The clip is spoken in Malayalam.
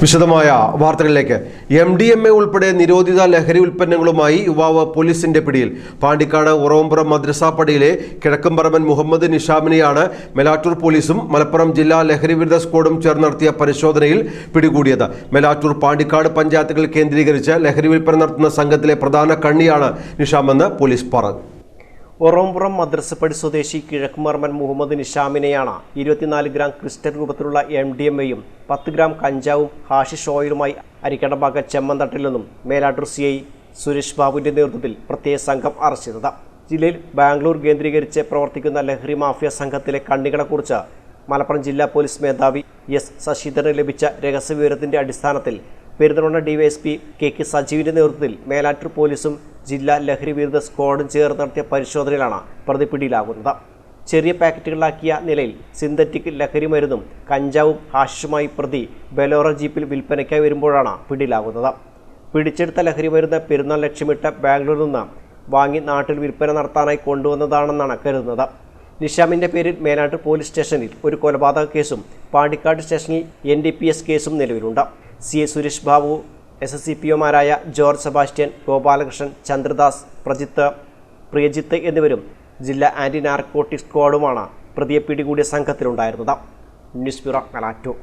വിശദമായ വാർത്തകളിലേക്ക്. എം ഡി എം എ ഉൾപ്പെടെ നിരോധിത ലഹരി ഉൽപ്പന്നങ്ങളുമായി യുവാവ് പോലീസിന്റെ പിടിയിൽ. പാണ്ടിക്കാട് ഉറവമ്പുറം മദ്രസാപ്പടിയിലെ കിഴക്കമ്പറമ്പൻ മുഹമ്മദ് നിഷാമിനെയാണ് മെലാറ്റൂർ പോലീസും മലപ്പുറം ജില്ലാ ലഹരി വിരുദ്ധ സ്ക്വാഡും ചേർന്ന് നടത്തിയ പരിശോധനയിൽ പിടികൂടിയത്. മെലാറ്റൂർ പാണ്ടിക്കാട് പഞ്ചായത്തുകൾ കേന്ദ്രീകരിച്ച് ലഹരി വിൽപ്പന നടത്തുന്ന സംഘത്തിലെ പ്രധാന കണ്ണിയാണ് നിഷാമെന്ന് പോലീസ് പറഞ്ഞു. ഒറോമ്പുറം മദ്രസപ്പടി സ്വദേശി കിഴക്കുമർമൻ മുഹമ്മദ് നിഷാമിനെയാണ് ഇരുപത്തിനാല് ഗ്രാം ക്രിസ്റ്റൽ രൂപത്തിലുള്ള എം ഡി എം എയും പത്ത് ഗ്രാം കഞ്ചാവും ഹാഷിഷ് ഓയിലുമായി അരിക്കടമ്പാക്ക ചെമ്മന്തട്ടിൽ നിന്നും മേലാട്ടൂർ സി ഐ സുരേഷ് ബാബുവിന്റെ നേതൃത്വത്തിൽ പ്രത്യേക സംഘം അറസ്റ്റ് ചെയ്തത്. ജില്ലയിൽ ബാംഗ്ലൂർ കേന്ദ്രീകരിച്ച് പ്രവർത്തിക്കുന്ന ലഹരി മാഫിയ സംഘത്തിലെ കണ്ണികളെക്കുറിച്ച് മലപ്പുറം ജില്ലാ പോലീസ് മേധാവി എസ് ശശിധരന് ലഭിച്ച രഹസ്യവിവരത്തിന്റെ അടിസ്ഥാനത്തിൽ പെരുന്തൽമണ്ണ ഡിവൈഎസ്പി കെ കെ സജീവിന്റെ നേതൃത്വത്തിൽ മേലാറ്റൂർ പോലീസും ജില്ലാ ലഹരി വിരുദ്ധ സ്ക്വാഡും ചേർന്ന് നടത്തിയ പരിശോധനയിലാണ് പ്രതി പിടിയിലാകുന്നത്. ചെറിയ പാക്കറ്റുകളിലാക്കിയ നിലയിൽ സിന്തറ്റിക് ലഹരി മരുന്നും കഞ്ചാവും ഹാഷിഷുമായി പ്രതി ബലോറ ജീപ്പിൽ വിൽപ്പനയ്ക്കായി വരുമ്പോഴാണ് പിടിയിലാകുന്നത്. പിടിച്ചെടുത്ത ലഹരി മരുന്ന് പെരുന്നാൾ ലക്ഷ്യമിട്ട് ബാംഗ്ലൂരിൽ നിന്ന് വാങ്ങി നാട്ടിൽ വിൽപ്പന നടത്താനായി കൊണ്ടുവന്നതാണെന്നാണ് കരുതുന്നത്. നിഷാമിന്റെ പേരിൽ മേനാട്ട് പോലീസ് സ്റ്റേഷനിൽ ഒരു കൊലപാതക കേസും പാണ്ടിക്കാട് സ്റ്റേഷനിൽ എൻ ഡി പി എസ് കേസും നിലവിലുണ്ട്. C A Suresh Babu S S C P ഒമാരായ George Sebastian Gopalakrishnan Chandradas Prajith Priyajith എന്നിവരും ജില്ലാ ആന്റി നാർക്കോട്ടിക് സ്ക്വാഡുമാണ് പ്രതിയെ പിടികൂടിയ സംഘത്തിലുണ്ടായിരുന്നത്. News bureau മലാറ്റൂർ